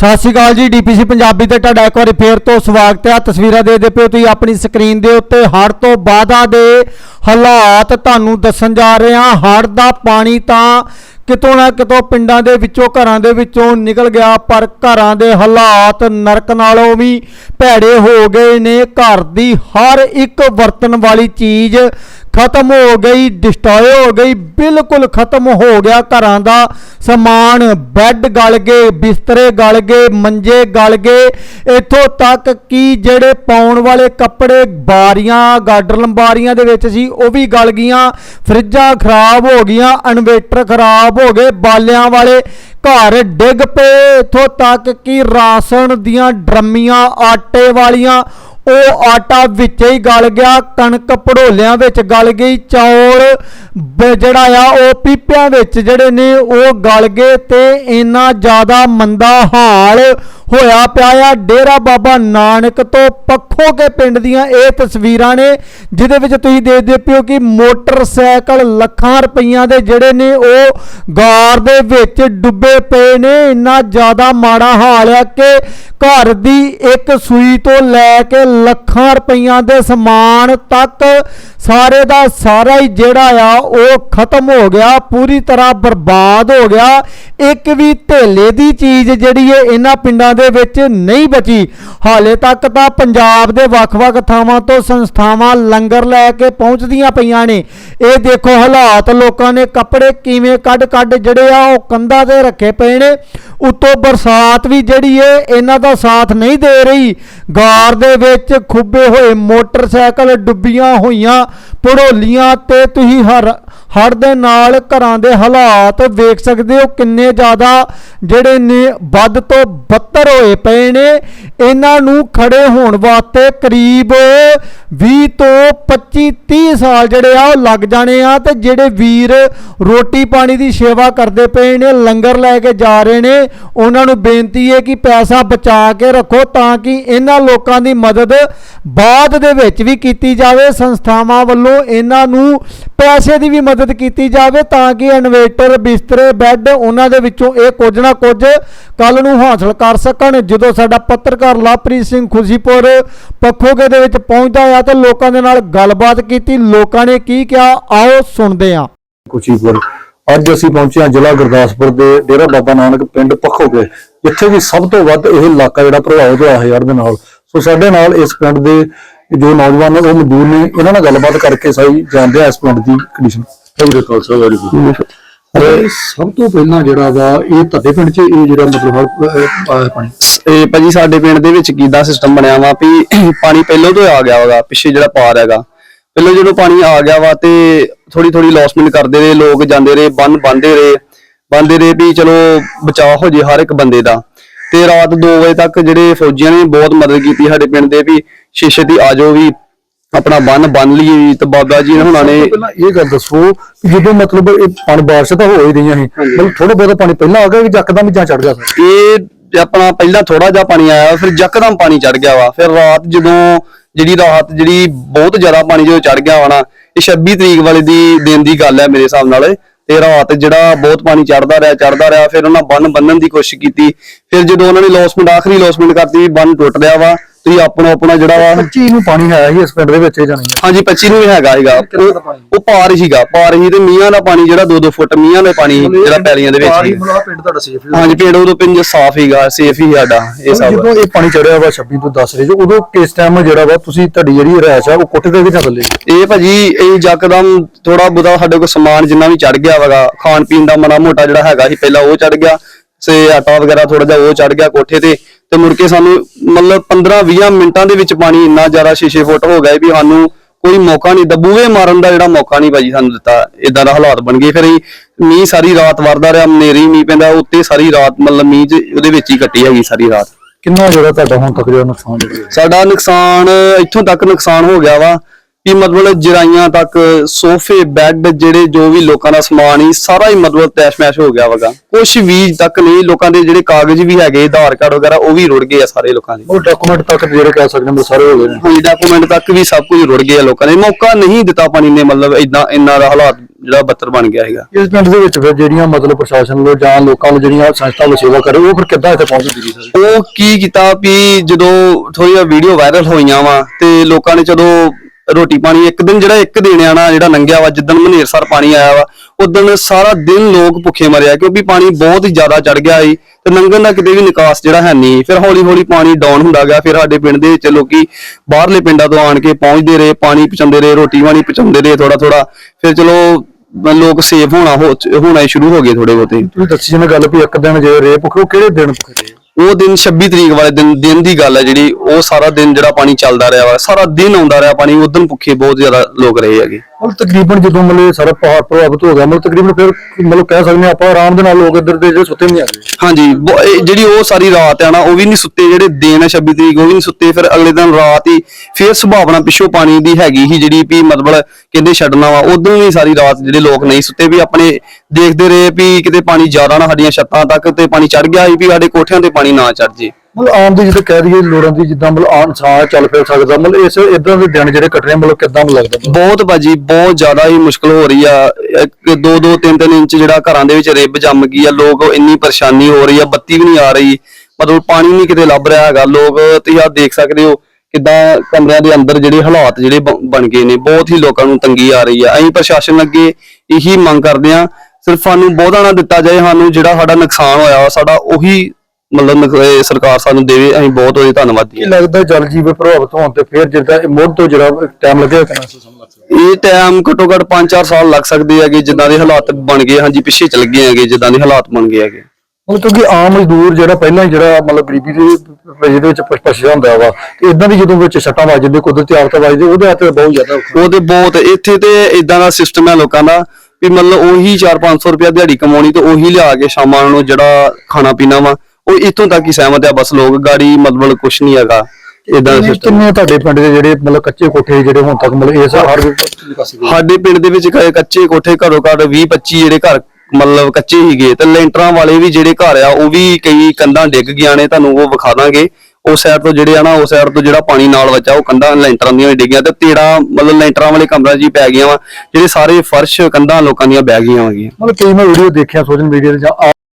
ਸਤਿ ਸ਼੍ਰੀ ਅਕਾਲ ਜੀ, ਡੀਪੀਸੀ ਪੰਜਾਬੀ ਤੇ ਤੁਹਾਡਾ ਇੱਕ ਵਾਰੀ ਫੇਰ ਤੋਂ ਸਵਾਗਤ ਹੈ। ਤਸਵੀਰਾਂ ਦੇਖਦੇ ਪਿਓ ਤੁਸੀਂ ਆਪਣੀ ਸਕਰੀਨ ਦੇ ਉੱਤੇ। ਹੜ੍ਹ ਤੋਂ ਬਾਅਦਾ ਦੇ ਹਾਲਾਤ ਤੁਹਾਨੂੰ ਦੱਸਣ ਜਾ ਰਹੇ ਹਾਂ। ਹੜ੍ਹ ਦਾ ਪਾਣੀ ਤਾਂ ਕਿਤੋਂ ਨਾ ਕਿਤੋਂ ਪਿੰਡਾਂ ਦੇ ਵਿੱਚੋਂ, ਘਰਾਂ ਦੇ ਵਿੱਚੋਂ ਨਿਕਲ ਗਿਆ, ਪਰ ਘਰਾਂ ਦੇ ਹਾਲਾਤ ਨਰਕ ਨਾਲੋਂ ਵੀ ਭੈੜੇ ਹੋ ਗਏ ਨੇ। ਘਰ ਦੀ ਹਰ ਇੱਕ ਵਰਤਣ ਵਾਲੀ ਚੀਜ਼ ਖਤਮ ਹੋ ਗਈ ਡਿਸਟਰੋਏ ਹੋ ਗਈ, ਬਿਲਕੁਲ ਖਤਮ ਹੋ ਗਿਆ ਘਰਾਂ ਦਾ ਸਮਾਨ। ਬੈੱਡ ਗਲ ਗਏ, ਬਿਸਤਰੇ ਗਲ ਗਏ, ਮੰਜੇ ਗਲ ਗਏ। ਇੱਥੋਂ ਤੱਕ ਕਿ ਜਿਹੜੇ ਪਾਉਣ ਵਾਲੇ ਕੱਪੜੇ ਬਾਰੀਆਂ, ਗਾਡਰ ਲੰਬਾਰੀਆਂ ਦੇ ਵਿੱਚ ਸੀ, ਉਹ ਵੀ ਗਲ ਗਈਆਂ। ਫਰਿੱਜਾਂ ਖਰਾਬ ਹੋ ਗਈਆਂ, ਇਨਵੇਟਰ ਖਰਾਬ ਹੋ ਗਏ, ਬਾਲਿਆਂ ਵਾਲੇ ਘਰ ਡਿੱਗ ਪਏ। ਇੱਥੋਂ ਤੱਕ ਕਿ ਰਾਸ਼ਨ ਦੀਆਂ ਡਰਮੀਆਂ, ਆਟੇ ਵਾਲੀਆਂ ਉਹ ਆਟਾ ਵਿੱਚ ਹੀ ਗਲ ਗਿਆ, ਕਣਕ ਪੜੋਲਿਆਂ ਵਿੱਚ ਗਲ ਗਈ, ਚੌਲ ਜਿਹੜਾ ਆ ਉਹ ਪੀਪਿਆਂ ਵਿੱਚ ਜਿਹੜੇ ਨੇ ਉਹ ਗਲ ਗਏ ਤੇ ਇੰਨਾ ਜ਼ਿਆਦਾ ਮੰਦਾ ਹਾਲ ਹੋਇਆ ਪਿਆ ਆ। ਡੇਰਾ ਬਾਬਾ ਨਾਨਕ ਤੋਂ ਪੱਖੋ ਕੇ ਪਿੰਡ ਦੀਆਂ ਇਹ ਤਸਵੀਰਾਂ ਨੇ, ਜਿਹਦੇ ਵਿੱਚ ਤੁਸੀਂ ਦੇਖਦੇ ਪਿਓ ਕਿ ਮੋਟਰਸਾਈਕਲ ਲੱਖਾਂ ਰੁਪਈਆਂ ਦੇ ਜਿਹੜੇ ਨੇ, ਉਹ ਗਾਰ ਦੇ ਵਿੱਚ ਡੁੱਬੇ ਪਏ ਨੇ। ਇੰਨਾ ਜ਼ਿਆਦਾ ਮਾੜਾ ਹਾਲ ਆ ਕਿ ਘਰ ਦੀ ਇੱਕ ਸੂਈ ਤੋਂ ਲੈ ਕੇ ਲੱਖਾਂ ਰੁਪਈਆਂ ਦੇ ਸਮਾਨ ਤੱਕ ਸਾਰੇ ਦਾ ਸਾਰਾ ਹੀ ਜਿਹੜਾ ਆ, ਉਹ ਖਤਮ ਹੋ ਗਿਆ। ਪੂਰੀ ਤਰ੍ਹਾਂ ਬਰਬਾਦ ਹੋ ਗਿਆ। ਇੱਕ ਵੀ ਧੇਲੇ ਦੀ ਚੀਜ਼ ਜਿਹੜੀ ਹੈ ਇਹਨਾਂ ਪਿੰਡਾਂ ਦੇ ਵਿੱਚ ਨਹੀਂ ਬਚੀ। ਹਾਲੇ ਤੱਕ ਤਾਂ ਪੰਜਾਬ ਦੇ ਵੱਖ-ਵੱਖ ਥਾਵਾਂ ਤੋਂ ਸੰਸਥਾਵਾਂ ਲੰਗਰ ਲੈ ਕੇ ਪਹੁੰਚਦੀਆਂ ਪਈਆਂ ਨੇ। ਇਹ ਦੇਖੋ ਹਾਲਾਤ, ਲੋਕਾਂ ਨੇ ਕੱਪੜੇ ਕਿਵੇਂ ਕੱਢ-ਕੱਢ ਜਿਹੜੇ ਆ ਉਹ ਕੰਧਾਂ ਤੇ ਰੱਖੇ ਪਏ ਨੇ। ਉੱਤੋਂ ਬਰਸਾਤ ਵੀ ਜਿਹੜੀ ਏ, ਇਹਨਾਂ ਦਾ ਸਾਥ ਨਹੀਂ ਦੇ ਰਹੀ। ਗਾਰ ਦੇ ਵਿੱਚ ਖੁੱਬੇ ਹੋਏ ਮੋਟਰਸਾਈਕਲ ਡੁੱਬੀਆਂ ਹੋਈਆਂ, ਪੜੋਲੀਆਂ ਤੇ ਤੁਸੀਂ ਹਰ ਹੜ ਦੇ ਨਾਲ ਘਰਾਂ ਦੇ ਹਾਲਾਤ ਵੇਖ ਸਕਦੇ ਹੋ ਕਿੰਨੇ ਜ਼ਿਆਦਾ ਜਿਹੜੇ ਨੇ ਵੱਧ ਤੋਂ ਬੱਤਰ ਹੋਏ ਪਏ ਨੇ। ਇਹਨਾਂ ਨੂੰ ਖੜੇ ਹੋਣ ਵਾਸਤੇ ਕਰੀਬ 20 ਤੋਂ 25 30 ਸਾਲ ਜਿਹੜੇ ਆ ਉਹ ਲੱਗ ਜਾਣੇ ਆ ਤੇ ਜਿਹੜੇ ਵੀਰ ਰੋਟੀ ਪਾਣੀ ਦੀ ਸੇਵਾ ਕਰਦੇ ਪਏ ਨੇ, ਲੰਗਰ ਲੈ ਕੇ ਜਾ ਰਹੇ ਨੇ, ਉਹਨਾਂ ਨੂੰ ਬੇਨਤੀ ਹੈ ਕਿ ਪੈਸਾ ਬਚਾ ਕੇ ਰੱਖੋ ਤਾਂ ਕਿ ਇਹਨਾਂ ਲੋਕਾਂ ਦੀ ਮਦਦ ਬਾਅਦ ਦੇ ਵਿੱਚ ਵੀ ਕੀਤੀ ਜਾਵੇ। ਸੰਸਥਾਵਾਂ ਵੱਲੋਂ ਇਹਨਾਂ ਨੂੰ ਪੈਸੇ ਦੀ ਵੀ ਮਦਦ ਕੀਤੀ ਜਾਵੇ ਤਾਂ ਕਿ ਇਨਵੇਟਰ, ਬਿਸਤਰੇ, ਬੈੱਡ ਉਹਨਾਂ ਦੇ ਵਿੱਚੋਂ ਇਹ ਕੁਝ ਨਾ ਕੁਝ ਕੱਲ ਨੂੰ ਹਾਸਲ ਕਰ ਸਕਣ। ਜਦੋਂ ਸਾਡਾ ਪੱਤਰਕਾਰ ਲਵਪ੍ਰੀਤ ਸਿੰਘ ਖੁਸ਼ੀਪੁਰ ਪੱਖੋਗੇ ਦੇ ਵਿੱਚ ਪਹੁੰਚਦਾ ਆ ਤੇ ਲੋਕਾਂ ਦੇ ਨਾਲ ਗੱਲਬਾਤ ਕੀਤੀ। ਲੋਕਾਂ ਨੇ ਕੀ ਕਿਹਾ? ਆਓ ਸੁਣਦੇ ਹਾਂ। ਖੁਸ਼ੀਪੁਰ, ਅੱਜ ਅਸੀਂ ਪਹੁੰਚੇ ਹਾਂ ਜ਼ਿਲ੍ਹਾ ਗੁਰਦਾਸਪੁਰ ਦੇ ਡੇਰਾ ਬਾਬਾ ਨਾਨਕ ਪਿੰਡ ਪੱਖੋਗੇ, ਜਿੱਥੇ ਵੀ ਸਭ ਤੋਂ ਵੱਧ ਇਹ ਇਲਾਕਾ ਜਿਹੜਾ ਪ੍ਰਭਾਵਿਤ ਹੋਇਆ ਹੈ ਹੜ੍ਹ ਦੇ ਨਾਲ। ਸੋ ਸਾਡੇ ਨਾਲ ਇਸ ਪਿੰਡ ਦੇ ਜੋ ਨੌਜਵਾਨ ਨੇ ਉਹ ਮਜ਼ਦੂਰ ਨੇ ਇਹਨਾਂ ਨਾਲ ਗੱਲਬਾਤ ਕਰਕੇ ਸਹੀ ਜਾਣਦੇ ਆ ਇਸ ਪਿੰਡ ਦੀ ਕੰਡੀਸ਼ਨ ਵਾਹਿਗੁਰੂ ਖਾਲਸਾ ਵਾਹਿਗੁਰੂ ਤੇ ਸਭ ਤੋਂ ਪਹਿਲਾਂ ਜਿਹੜਾ ਵਾ ਇਹ ਤੁਹਾਡੇ ਪਿੰਡ 'ਚ ਇਹ ਜਿਹੜਾ ਮਤਲਬ ਆਇਆ ਪਾਣੀ ਇਹ ਭਾਜੀ ਸਾਡੇ ਪਿੰਡ ਦੇ ਵਿੱਚ ਕਿਦਾਂ ਸਿਸਟਮ ਬਣਿਆ ਵਾ ਵੀ ਪਾਣੀ ਪਹਿਲਾਂ ਤੋਂ ਆ ਗਿਆ ਵਾ ਪਿੱਛੇ ਜਿਹੜਾ ਪਾਰ ਹੈਗਾ। ਪਹਿਲਾਂ ਜਦੋਂ ਪਾਣੀ ਆ ਗਿਆ ਵਾ ਤੇ ਥੋੜੀ ਥੋੜੀ ਲੌਸਮੈਂਟ ਕਰਦੇ ਰਹੇ ਲੋਕ ਜਾਂਦੇ ਰਹੇ ਬੰਨ ਬੰਦੇ ਰਹੇ। ਬੰਦੇ ਰਹੇ ਵੀ ਚਲੋ ਬਚਾਅ ਹੋ ਜੇ ਹਰ ਇੱਕ ਬੰਦੇ ਦਾ। ਤੇ ਰਾਤ 2 ਵਜੇ ਤੱਕ ਜਿਹੜੇ ਫੌਜੀਆਂ ਨੇ ਬਹੁਤ ਮਦਦ ਕੀਤੀ ਸਾਡੇ ਪਿੰਡ ਦੇ ਵੀ ਸ਼ੀਸ਼ੇ ਦੀ ਆਜੋ ਵੀ ਆਪਣਾ ਬੰਨ ਬੰਨ ਲਈ ਤੇ ਬਾਬਾ ਜੀ ਹੁਣਾਂ ਨੇ ਪਹਿਲਾਂ ਇਹ ਗੱਲ ਦੱਸੋ ਕਿ ਜਦੋਂ ਮਤਲਬ ਇਹ ਪਾਣੀ ਬਾਰਿਸ਼ ਤਾਂ ਹੋ ਹੀ ਰਹੀਆਂ ਸੀ ਮਤਲਬ ਥੋੜਾ ਬਹੁਤਾ ਪਾਣੀ ਪਹਿਲਾਂ ਆ ਗਿਆ ਕਿ ਯਕਦਮ ਜਾਂ ਚੜ ਗਿਆ ਇਹ ਆਪਣਾ ਪਹਿਲਾਂ ਥੋੜਾ ਜਿਹਾ ਪਾਣੀ ਆਇਆ ਫਿਰ ਯਕਦਮ ਪਾਣੀ ਚੜ ਗਿਆ ਵਾ ਫਿਰ ਰਾਤ ਜਦੋਂ ਜਿਹੜੀ ਰਾਤ ਜਿਹੜੀ ਬਹੁਤ ਜ਼ਿਆਦਾ ਪਾਣੀ ਜਦੋਂ ਚੜ ਗਿਆ ਵਾ ਨਾ ਇਹ 26 ਤਰੀਕ ਵਾਲੇ ਦੀ ਦਿਨ ਦੀ ਗੱਲ ਹੈ ਮੇਰੇ ਹਿਸਾਬ ਨਾਲ। ਤੇ ਰਾਤ ਜਿਹੜਾ ਬਹੁਤ ਪਾਣੀ ਚੜਦਾ ਰਿਹਾ ਚੜਦਾ ਰਿਹਾ, ਫਿਰ ਉਹਨਾਂ ਬੰਨ ਬੰਨਣ ਦੀ ਕੋਸ਼ਿਸ਼ ਕੀਤੀ। ਫਿਰ ਜਦੋਂ ਉਹਨਾਂ ਨੇ ਲੌਸਮੈਂਟ ਆਖਰੀ ਲੌਸਮੈਂਟ ਕਰਤੀ ਵੀ ਬੰਨ ਟੁੱਟ ਰਿਹਾ ਵਾ। ਤੁਸੀਂ ਆਪਣਾ ਆਪਣਾ ਜਿਹੜਾ ਵਾ 25 ਨੂੰ ਪਾਣੀ ਆਇਆ ਸੀ ਇਸ ਪਿੰਡ ਦੇ ਵਿੱਚ ਇਹ ਜਾਣੀ ਹਾਂਜੀ 25 ਨੂੰ ਵੀ ਹੈਗਾ ਹੈਗਾ? ਉਹ ਉਹ ਪਾਰ ਸੀਗਾ ਪਾਰ ਹੀ ਤੇ ਮੀਂਹਾਂ ਦਾ ਪਾਣੀ ਜਿਹੜਾ 2-2 ਫੁੱਟ ਮੀਂਹਾਂ ਦਾ ਪਾਣੀ ਜਿਹੜਾ ਪੈਲੀਆਂ ਦੇ ਵਿੱਚ ਸੀਗਾ। ਮਤਲਬ ਪਿੰਡ ਤੁਹਾਡਾ ਸੇਫ ਹਾਂਜੀ ਪਿੰਡ ਉਦੋਂ ਪਿੰਡ ਸਾਫ਼ ਹੀਗਾ ਸੇਫ ਹੀ ਸਾਡਾ ਇਹ ਸਭ। ਜਦੋਂ ਇਹ ਪਾਣੀ ਚੜਿਆ ਵਾ 26 ਤੋਂ 10 ਰਹੇ ਜੋ ਉਦੋਂ ਕਿਸ ਟਾਈਮ ਜਿਹੜਾ ਵਾ ਤੁਸੀਂ ਤੁਹਾਡੀ ਜਿਹੜੀ ਰਹਿਸ਼ ਆ ਉਹ ਕੋਠੇ ਦੇ ਵਿੱਚ ਥੱਲੇ? ਇਹ ਭਾਜੀ ਇਹ ਯਕਦਮ ਥੋੜਾ ਬੁਦਾ ਸਾਡੇ ਕੋਲ ਸਮਾਨ ਜਿੰਨਾ ਵੀ ਚੜ ਗਿਆ ਵਗਾ ਖਾਣ ਪੀਣ ਦਾ ਮਨਾ ਮੋਟਾ ਜਿਹੜਾ ਹੈਗਾ ਸੀ ਪਹਿਲਾਂ ਉਹ ਚੜ ਗਿਆ ਸੇ ਆਟਾ ਵਗੈਰਾ ਥੋੜਾ ਜਿਹਾ ਉਹ ਚੜ ਗਿਆ ਕੋਠੇ ਤੇ। ਤੇ ਮੁੜ ਕੇ ਸਾਨੂੰ ਮਤਲਬ 15-20 ਮਿੰਟਾਂ ਦੇ ਵਿੱਚ ਪਾਣੀ ਇੰਨਾ ਜ਼ਿਆਦਾ 6-6 ਫੁੱਟ ਹੋ ਗਿਆ ਵੀ ਸਾਨੂੰ ਕੋਈ ਮੌਕਾ ਨਹੀਂ ਦਬੂਵੇ ਮਾਰਨ ਦਾ ਜਿਹੜਾ ਮੌਕਾ ਨਹੀਂ ਭਾਜੀ ਸਾਨੂੰ ਦਿੱਤਾ ਇਦਾਂ ਦਾ ਹਾਲਾਤ ਬਣ ਗਏ। ਫਿਰ ਅਸੀਂ ਮੀਂਹ ਸਾਰੀ ਰਾਤ ਵਰਦਾ ਰਿਹਾ ਨੇਰੀ ਮੀਂਹ ਪੈਂਦਾ ਉੱਤੇ ਸਾਰੀ ਰਾਤ ਮਤਲਬ ਮੀਂਹ 'ਚ ਉਹਦੇ ਵਿੱਚ ਹੀ ਕੱਟੀ ਹੈਗੀ ਸਾਰੀ ਰਾਤ। ਕਿੰਨਾ ਜਿਹੜਾ ਤੁਹਾਡਾ ਹੁਣ ਤੱਕ ਜਿਹੜਾ ਨੁਕਸਾਨ ਸਾਡਾ ਨੁਕਸਾਨ ਇੱਥੋਂ ਤੱਕ ਨੁਕਸਾਨ ਹੋ ਗਿਆ ਵਾ। ਕਿ ਮਤਲਬ ਜਰਾਈਆਂ ਤੱਕ ਸੋਫੇ ਬੈੱਡ ਜਿਹੜੇ ਜੋ ਵੀ ਲੋਕਾਂ ਦਾ ਸਮਾਨ ਹੀ ਸਾਰਾ ਹੀ ਮਤਲਬ ਤੈਸ਼-ਮੈਸ਼ ਹੋ ਗਿਆ ਵਗਾ। ਕੁਝ ਵੀ ਤੱਕ ਨਹੀਂ ਲੋਕਾਂ ਦੇ ਜਿਹੜੇ ਕਾਗਜ਼ ਵੀ ਹੈਗੇ ਆਧਾਰ ਕਾਰਡ ਵਗੈਰਾ ਉਹ ਵੀ ਰੁੜ ਗਏ ਆ ਸਾਰੇ ਲੋਕਾਂ ਦੇ। ਉਹ ਡਾਕੂਮੈਂਟ ਤੱਕ ਜਿਹੜੇ ਕਹਿ ਸਕਦੇ ਹਾਂ ਸਾਰੇ ਹੋ ਗਏ ਨੇ। ਹਾਂਜੀ ਡਾਕੂਮੈਂਟ ਤੱਕ ਵੀ ਸਭ ਕੁਝ ਰੁੜ ਗਏ ਆ ਲੋਕਾਂ ਦੇ। ਮੌਕਾ ਨਹੀਂ ਦਿੱਤਾ ਪਾਣੀ ਨੇ ਮਤਲਬ ਇਦਾਂ ਇੰਨਾ ਦਾ ਹਾਲਾਤ ਜਿਹੜਾ 72 ਬਣ ਗਿਆ ਹੈਗਾ ਇਸ ਪਿੰਡ ਦੇ ਵਿੱਚ ਫਿਰ ਜਿਹੜੀਆਂ ਮਤਲਬ ਪ੍ਰਸ਼ਾਸਨ ਵੱਲੋਂ ਜਾਂ ਲੋਕਾਂ ਨੂੰ ਜਿਹੜੀਆਂ ਸੰਸਥਾ ਵੱਲੋਂ ਸੇਵਾ ਕਰੇ ਉਹ ਫਿਰ ਕਿੱਦਾਂ ਇੱਥੇ ਪਹੁੰਚਦੀ ਜੀ ਸਰ ਉਹ ਕੀ ਕੀਤਾ ਵੀ ਜਦੋਂ ਥੋੜੀਆਂ ਵੀਡੀਓ ਵਾਇਰਲ ਹੋਈਆਂ ਵਾ ਤੇ ਲੋਕਾਂ ਨੇ ਜਦੋਂ ਰੋਟੀ ਪਾਣੀ ਇੱਕ ਦਿਨ ਜਿਹੜਾ ਇੱਕ ਦਿਨ ਆਣਾ ਜਿਹੜਾ ਲੰਘਿਆ ਵਾ, ਜਿੱਦਣ ਮਨੇਰਸਰ ਪਾਣੀ ਆਇਆ ਵਾ ਉਦੋਂ ਸਾਰਾ ਦਿਨ ਲੋਕ ਭੁੱਖੇ ਮਰਿਆ, ਕਿਉਂਕਿ ਪਾਣੀ ਬਹੁਤ ਹੀ ਜ਼ਿਆਦਾ ਚੜ ਗਿਆ ਸੀ ਤੇ ਲੰਘਣ ਦਾ ਕਿਤੇ ਵੀ ਨਿਕਾਸ ਜਿਹੜਾ ਹੈ ਨਹੀਂ। ਫਿਰ ਹੌਲੀ ਹੌਲੀ ਪਾਣੀ ਡਾਊਨ ਹੁੰਦਾ ਗਿਆ, ਫਿਰ ਸਾਡੇ ਪਿੰਡ ਦੇ ਵਿੱਚ ਲੋਕੀ ਬਾਹਰਲੇ ਪਿੰਡਾਂ ਤੋਂ ਆਣ ਕੇ ਪਹੁੰਚਦੇ ਰਹੇ, ਪਾਣੀ ਪਹੁੰਚਾਉਂਦੇ ਰਹੇ, ਰੋਟੀ ਪਾਣੀ ਪਹੁੰਚਾਉਂਦੇ ਰਹੇ ਥੋੜਾ ਥੋੜਾ ਫਿਰ ਚਲੋ ਲੋਕ ਸੇਫ ਹੋਣਾ ਹੋਣਾ ਸ਼ੁਰੂ ਹੋ ਗਏ ਥੋੜੇ ਬਹੁਤੇ। ਤੁਸੀਂ ਦੱਸੀ ਜਿਵੇਂ ਗੱਲ ਵੀ ਇੱਕ ਦਿਨ ਜੇ ਰੇ ਉਹ ਕਿਹੜੇ ਦਿਨ ਭੁੱਖੇ ਰਹੇ? ਉਹ ਦਿਨ 26 ਤਰੀਕ ਵਾਲੇ ਦਿਨ ਦਿਨ ਦੀ ਗੱਲ ਹੈ ਜਿਹੜੀ, ਉਹ ਸਾਰਾ ਦਿਨ ਜਿਹੜਾ ਪਾਣੀ ਚੱਲਦਾ ਰਿਹਾ ਵਾ, ਸਾਰਾ ਦਿਨ ਆਉਂਦਾ ਰਿਹਾ ਪਾਣੀ ਉਦੋਂ ਭੁੱਖੇ ਬਹੁਤ ਜ਼ਿਆਦਾ ਲੋਕ ਰਹੇ ਹੈਗੇ। ਮਤਲਬ ਤਕਰੀਬਨ ਜਦੋਂ ਮਤਲਬ ਸਾਰਾ ਪਹਾੜ ਪ੍ਰਭਾਵਿਤ ਹੋ ਗਿਆ, ਮਤਲਬ ਤਕਰੀਬਨ ਫਿਰ ਮਤਲਬ ਕਹਿ ਸਕਦੇ ਹਾਂ ਆਪਾਂ ਆਰਾਮ ਦੇ ਨਾਲ ਲੋਕ ਇੱਧਰ ਦੇ ਜਿਹੜੇ ਸੁੱਤੇ ਨਹੀਂ ਆ ਹਾਂਜੀ, ਬ- ਇਹ ਜਿਹੜੀ ਉਹ ਸਾਰੀ ਰਾਤ ਆ ਨਾ, ਉਹ ਵੀ ਨਹੀਂ ਸੁੱਤੇ, ਜਿਹੜੇ ਦਿਨ ਹੈ 26 ਤਰੀਕ, ਉਹ ਵੀ ਨਹੀਂ ਸੁੱਤੇ, ਫਿਰ ਅਗਲੇ ਦਿਨ ਰਾਤ ਹੀ ਫਿਰ ਸੁਭਾਵਨਾ ਪਿੱਛੋਂ ਪਾਣੀ ਦੀ ਹੈਗੀ ਸੀ, ਜਿਹੜੀ ਵੀ ਮਤਲਬ ਕਹਿੰਦੇ ਛੱਡਣਾ ਵਾ ਉਦੋਂ ਵੀ ਸਾਰੀ ਰਾਤ ਜਿਹੜੇ ਲੋਕ ਨਹੀਂ ਸੁੱਤੇ, ਵੀ ਆਪਣੇ ਦੇਖਦੇ ਰਹੇ ਵੀ ਕਿਤੇ ਪਾਣੀ ਜ਼ਿਆਦਾ ਨਾ, ਸਾਡੀਆਂ ਛੱਤਾਂ ਤੱਕ ਤੇ ਪਾਣੀ ਚੜ ਗਿਆ ਸੀ, ਵੀ ਸਾਡੇ ਕੋਠਿਆਂ ਤੇ ਪਾਣੀ ਨਾ ਚੜ ਜੇ। ਮਤਲਬ ਆਮ ਦੀ ਜਿੱਦਾਂ ਕਹਿ ਦਈਏ ਲੋੜਾਂ ਦੀ ਜਿੱਦਾਂ ਮਤਲਬ ਆਮ ਇਨਸਾਨ ਚੱਲ ਫਿਰ ਸਕਦਾ ਮਤਲਬ ਇਸ ਇਦਾਂ ਦੇ ਦਿਨ ਜਿਹੜੇ ਕੱਟਣੇ ਮਤਲਬ ਕਿੱਦਾਂ ਲੱਗਦਾ ਬਹੁਤ ਭਾਜੀ ਬਹੁਤ ਜ਼ਿਆਦਾ ਹੀ ਮੁਸ਼ਕਲ ਹੋ ਰਹੀ ਆ। ਇੱਕ ਦੋ ਦੋ ਤਿੰਨ ਤਿੰਨ ਇੰਚ ਜਿਹੜਾ ਘਰਾਂ ਦੇ ਵਿੱਚ ਰਿੱਬ ਜੰਮ ਗਈ ਆ ਲੋਕ ਇੰਨੀ ਪਰੇਸ਼ਾਨੀ ਹੋ ਰਹੀ ਆ ਬੱਤੀ ਵੀ ਨਹੀਂ ਆ ਰਹੀ। ਮਤਲਬ ਪਾਣੀ ਨਹੀਂ ਕਿਤੇ ਲੱਭ ਰਿਹਾ ਹੈਗਾ। ਲੋਕ ਤੁਸੀਂ ਆ ਦੇਖ ਸਕਦੇ ਹੋ ਕਿਦਾਂ ਕਮਰਿਆਂ ਦੇ ਅੰਦਰ ਜਿਹੜੇ ਹਾਲਾਤ ਜਿਹੜੇ ਬਣ ਗਏ ਨੇ। ਬਹੁਤ ਹੀ ਲੋਕਾਂ ਨੂੰ ਤੰਗੀ ਆ ਰਹੀ ਆ। ਅਸੀਂ ਪ੍ਰਸ਼ਾਸਨ ਅੱਗੇ ਇਹੀ ਮੰਗ ਕਰਦੇ ਆ ਸਿਰਫ ਸਾਨੂੰ ਬਹੁਤਾ ਨਾ ਦਿੱਤਾ ਜਾਏ ਸਾਨੂੰ ਜਿਹੜਾ ਸਾਡਾ ਨੁਕਸਾਨ ਹੋਇਆ ਵਾ, ਸਾਡਾ ਉਹੀ ਮਤਲਬ ਇਹ ਸਰਕਾਰ ਸਾਨੂੰ ਦੇਵੇ ਅਸੀਂ ਬਹੁਤ ਉਹਦੇ ਧੰਨਵਾਦੀ ਕੀ ਹਾਂ ਲੱਗਦਾ ਜਲ ਜੀਵਨ ਪ੍ਰਭਾਵਿਤ ਹੋਣ ਤੇ ਫਿਰ ਜਿੱਦਾਂ ਇਹ ਮੁੱਢ ਤੋਂ ਜਿਹੜਾ ਟਾਈਮ ਲੱਗਿਆ ਕਿੰਨਾ ਸਮਾਂ ਲੱਗ ਸਕਦਾ ਇਹ ਟਾਈਮ ਘੱਟੋ ਘੱਟ 5-4 ਸਾਲ ਲੱਗ ਸਕਦੇ ਹੈਗੇ ਜਿੱਦਾਂ ਦੇ ਹਾਲਾਤ ਬਣ ਗਏ ਹਾਂਜੀ ਪਿੱਛੇ ਚੱਲ ਗਏ ਹੈਗੇ ਜਿੱਦਾਂ ਦੇ ਹਾਲਾਤ ਬਣ ਗਏ ਹੈਗੇ। ਮਤਲਬ ਕਿਉਂਕਿ ਆਮ ਮਜ਼ਦੂਰ ਜਿਹੜਾ ਪਹਿਲਾਂ ਹੀ ਜਿਹੜਾ ਮਤਲਬ ਗਰੀਬੀ ਦੇ ਜਿਹਦੇ ਵਿੱਚ ਪਛ- ਪਛਿਆ ਹੁੰਦਾ ਵਾ ਤੇ ਇਦਾਂ ਦੀ ਜਦੋਂ ਵਿੱਚ ਛੱਟਾਂ ਵੱਜ ਜਾਂਦੇ ਕੁਦਰਤੀ ਆਫਤ ਵੱਜ ਜਾਂਦੀ ਉਹਦੇ ਹੱਥ ਬਹੁਤ ਜ਼ਿਆਦਾ ਔਖਾ। ਉਹ ਤੇ ਬਹੁਤ ਇੱਥੇ ਤੇ ਇਦਾਂ ਦਾ ਸਿਸਟਮ ਹੈ ਲੋਕਾਂ ਦਾ ਵੀ ਮਤਲਬ ਉਹੀ 4-500 ਰੁਪਇਆ ਦਿਹਾੜੀ ਕਮਾਉਣੀ ਤੇ ਉਹੀ ਲਿਆ ਕੇ ਸ਼ਾਮਾਂ ਨੂੰ ਜਿਹੜਾ ਖਾਣਾ ਪੀਣਾ ਵਾ ਉਹ ਇੱਥੋਂ ਤੱਕ ਹੀ ਸਹਿਮਤ ਆ ਬਸ ਲੋਕ ਗਾੜੀ ਮਤਲਬ ਕੁਝ ਨਹੀਂ ਹੈਗਾ ਇਦਾਂ ਕਿੰਨੇ- ਤੁਹਾਡੇ ਪਿੰਡ ਦੇ ਜਿਹੜੇ ਮਤਲਬ ਕੱਚੇ ਕੋਠੇ ਜਿਹੜੇ ਹੁਣ ਤੱਕ ਮਤਲਬ ਇਸ ਹਰ ਸਾਡੇ ਪਿੰਡ ਦੇ ਵਿੱਚ ਕ- ਕੱਚੇ ਕੋਠੇ ਘਰੋ ਘਰ 20-25 ਜਿਹੜੇ ਘਰ ਮਤਲਬ ਕੱਚੇ ਹੀਗੇ ਤੇ ਲੈਂਟਰਾਂ ਵਾਲੇ ਵੀ ਜਿਹੜੇ ਘਰ ਆ ਉਹ ਵੀ ਕਈ ਕੰਧਾਂ ਡਿੱਗ ਗਈਆਂ ਨੇ ਤੁਹਾਨੂੰ ਉਹ ਵਿਖਾ ਦਾਂਗੇ। ਉਸ ਸਾਈਡ ਤੋਂ ਜਿਹੜੇ ਆ ਨਾ ਉਸ ਸਾਈਡ ਤੋਂ ਜਿਹੜਾ ਪਾਣੀ ਨਾਲ ਵੱਜਾ ਉਹ ਕੰਧਾਂ ਲੈਂਟਰਾਂ ਦੀਆਂ ਵੀ ਡਿੱਗੀਆਂ ਤੇ ਤੇੜਾ ਮਤਲਬ ਲੈਂਟਰਾਂ ਵਾਲੇ ਕਮਰਿਆਂ 'ਚ ਹੀ ਪੈ ਗਈਆਂ ਵਾ ਜਿਹੜੇ ਸਾਰੇ ਫਰਸ਼ ਕੰਧਾਂ ਲੋਕਾਂ ਦੀਆਂ ਬਹਿ ਗਈਆਂ ਹੈਗੀਆਂ ਮਤਲਬ ਕਈ ਮੈਂ ਵੀਡੀਓ ਦੇਖਿਆ ਸੋਸ਼ਲ ਮੀਡੀਆ ਤੇ ਜਾਂ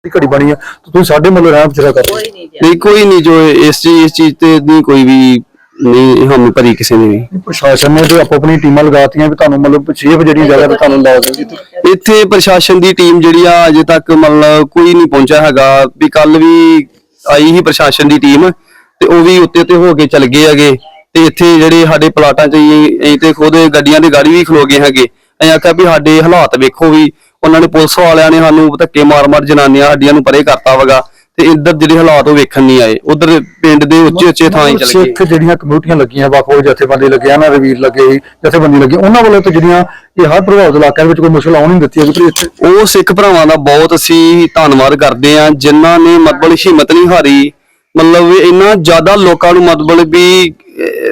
ਦੀ ਘੜੀ ਬਣੀ ਆ ਤੇ ਤੁਸੀਂ ਸਾਡੇ ਮਤਲਬ ਰਹਿਮ ਚਿਹਰਾ ਕਰ ਰਹੇ ਹੋ। ਨਹੀਂ ਕੋਈ ਨਹੀਂ ਜੋ ਇਸ ਚੀਜ਼ ਇਸ ਚੀਜ਼ ਤੇ ਨਹੀਂ ਕੋਈ ਵੀ ਨਹੀਂ ਹਾਮੀ ਭਰੀ ਕਿਸੇ ਨੇ ਵੀ। ਪ੍ਰਸ਼ਾਸਨ ਨੇ ਤੇ ਆਪੋ ਆਪਣੀ ਟੀਮਾਂ ਲਗਾਤੀਆਂ ਵੀ ਤੁਹਾਨੂੰ ਮਤਲਬ ਸੇਫ ਜਿਹੜੀਆਂ ਜਗ੍ਹਾ ਤੇ ਤੁਹਾਨੂੰ ਲਾ ਦੇਣਗੇ ਤੇ ਇੱਥੇ ਪ੍ਰਸ਼ਾਸਨ ਦੀ ਟੀਮ ਜਿਹੜੀ ਆ ਅਜੇ ਤੱਕ ਮਤਲਬ ਕੋਈ ਨਹੀਂ ਪਹੁੰਚਿਆ ਹੈਗਾ। ਵੀ ਕੱਲ ਵੀ ਆਈ ਹੀ ਪ੍ਰਸ਼ਾਸਨ ਦੀ ਟੀਮ ਤੇ ਉਹ ਵੀ ਉੱਤੇ ਤੇ ਹੋ ਕੇ ਚਲ ਗਏ ਹੈਗੇ। ਤੇ ਇੱਥੇ ਜਿਹੜੇ ਸਾਡੇ ਪਲਾਟਾਂ 'ਚ ਹੀ ਅਸੀਂ ਤੇ ਖੁਦ ਗੱਡੀਆਂ ਦੇ ਗਾੜੀ ਵੀ ਖਲੋ ਗਏ ਹੈਗੇ। ਅਸੀਂ ਆਖਿਆ ਵੀ ਸਾਡੇ ਹਾਲਾਤ ਵੇਖੋ ਵੀ ਉਹਨਾਂ ਨੇ ਪੁਲਿਸ ਵਾਲਿਆਂ ਨੇ ਸਾਨੂੰ ਧੱਕੇ ਮਾਰ-ਮਾਰ ਜਨਾਨੀਆਂ ਸਾਡੀਆਂ ਨੂੰ ਪਰੇ ਕਰਤਾ ਵਗਾ ਤੇ ਇੱਧਰ ਜਿਹੜੇ ਹਾਲਾਤ ਉਹ ਵੇਖਣ ਨਹੀਂ ਆਏ। ਉਧਰ ਪਿੰਡ ਦੇ ਉੱਚੇ ਉੱਚੇ ਥਾਂ ਹੀ ਚਲ ਗਏ। ਸਿੱਖ ਜਿਹੜੀਆਂ ਕਮਿਊਨਿਟੀਆਂ ਲੱਗੀਆਂ ਵੱਖ-ਵੱਖ ਜਥੇਬੰਦੀ ਲੱਗੇ ਨਾ ਰਵੀਰ ਲੱਗੇ ਜਥੇਬੰਦੀ ਲੱਗੀ। ਉਹਨਾਂ ਵੱਲੋਂ ਤੇ ਜਿਹੜੀਆਂ ਇਹ ਹਰ ਪ੍ਰਭਾਵਿਤ ਇਲਾਕਿਆਂ ਵਿੱਚ ਕੋਈ ਮੁਸ਼ਕਲ ਆਉਣ ਨਹੀਂ ਦਿੱਤੀ ਇੱਥੇ ਉਹ ਸਿੱਖ ਭਰਾਵਾਂ ਦਾ ਬਹੁਤ ਅਸੀਂ ਧੰਨਵਾਦ ਕਰਦੇ ਆ ਜਿਨ੍ਹਾਂ ਨੇ ਮਤਲਬ ਹਿੰਮਤ ਨਹੀਂ ਹਾਰੀ। ਮਤਲਬ ਇੰਨਾ ਜ਼ਿਆਦਾ ਲੋਕਾਂ ਨੂੰ ਮਤਲਬ ਵੀ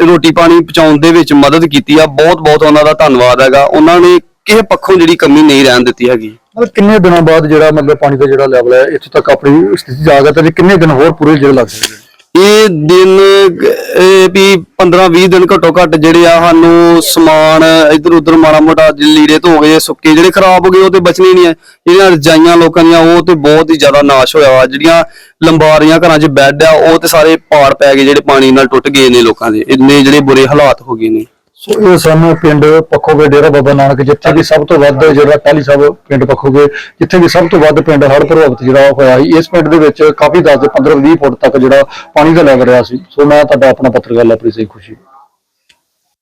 ਰੋਟੀ ਪਾਣੀ ਪਹੁੰਚਾਉਣ ਦੇ ਵਿੱਚ ਮਦਦ ਕੀਤੀ ਆ। ਬਹੁਤ ਬਹੁਤ ਉਹਨਾਂ ਦਾ ਧੰਨਵਾਦ ਹੈਗਾ। ਉਹਨਾਂ ਨੇ ਕਿਸੇ ਪੱਖੋਂ ਜਿਹੜੀ ਕਮੀ ਨਹੀਂ ਰਹਿਣ ਦਿੱਤੀ ਹੈਗੀ। ਮਤਲਬ ਕਿੰਨੇ ਦਿਨਾਂ ਬਾਅਦ ਜਿਹੜਾ ਮਤਲਬ ਪਾਣੀ ਦਾ ਜਿਹੜਾ ਲੈਵਲ ਹੈ ਇੱਥੋਂ ਤੱਕ ਆਪਣੀ ਸਥਿਤੀ ਜਾ ਗਿਆ ਤੇ ਕਿੰਨੇ ਦਿਨ ਹੋਰ ਪੂਰੇ ਜਿਹੜੇ ਲੱਗ ਸਕਦੇ ਇਹ ਦਿਨ ਇਹ ਵੀ 15-20 ਦਿਨ ਘੱਟੋ ਘੱਟ ਜਿਹੜੇ ਆ ਸਾਨੂੰ ਸਮਾਨ ਇਧਰ ਉਧਰ ਮਾੜਾ ਮੋਟਾ ਜਿਹੜੇ ਲੀੜੇ ਧੋ ਗਏ ਸੁੱਕੇ ਜਿਹੜੇ ਖਰਾਬ ਹੋ ਗਏ ਉਹ ਤੇ ਬਚਣੇ ਨਹੀਂ ਆ ਜਿਹੜੀਆਂ ਰਜਾਈਆਂ ਲੋਕਾਂ ਦੀਆਂ ਉਹ ਤੇ ਬਹੁਤ ਹੀ ਜ਼ਿਆਦਾ ਨਾਸ਼ ਹੋਇਆ ਵਾ। ਜਿਹੜੀਆਂ ਲੰਬਾਰੀਆਂ ਘਰਾਂ 'ਚ ਬੈੱਡ ਆ ਉਹ ਤੇ ਸਾਰੇ ਪਾੜ ਪੈ ਗਏ ਜਿਹੜੇ ਪਾਣੀ ਨਾਲ ਟੁੱਟ ਗਏ ਨੇ ਲੋਕਾਂ ਦੇ। ਇੰਨੇ ਜਿਹੜੇ ਬੁਰੇ ਹਾਲਾਤ ਹੋ ਗਏ ਨੇ। ਸੋ ਇਹ ਸਾਨੂੰ ਪਿੰਡ ਪੱਖੋਗੇ ਡੇਰਾ ਬਾਬਾ ਨਾਨਕ, ਜਿੱਥੇ ਕਿ ਸਭ ਤੋਂ ਵੱਧ ਜਿਹੜਾ ਪਹਿਲੀ ਸਾਹਿਬ ਪਿੰਡ ਪੱਖੋਗੇ, ਜਿੱਥੇ ਕਿ ਸਭ ਤੋਂ ਵੱਧ ਪਿੰਡ ਹੜ੍ਹ ਪ੍ਰਭਾਵਿਤ ਜਿਹੜਾ ਹੋਇਆ ਸੀ, ਇਸ ਪਿੰਡ ਦੇ ਵਿੱਚ ਕਾਫੀ ਦੱਸ ਦੇ 15 20 ਫੁੱਟ ਤੱਕ ਜਿਹੜਾ ਪਾਣੀ ਦਾ ਲੈਵਲ ਰਿਹਾ ਸੀ। ਸੋ ਮੈਂ ਤੁਹਾਡਾ ਆਪਣਾ ਪੱਤਰਕਾਰ ਲਵਪ੍ਰੀਤ ਸਿੰਘ ਖੁਸ਼ੀ।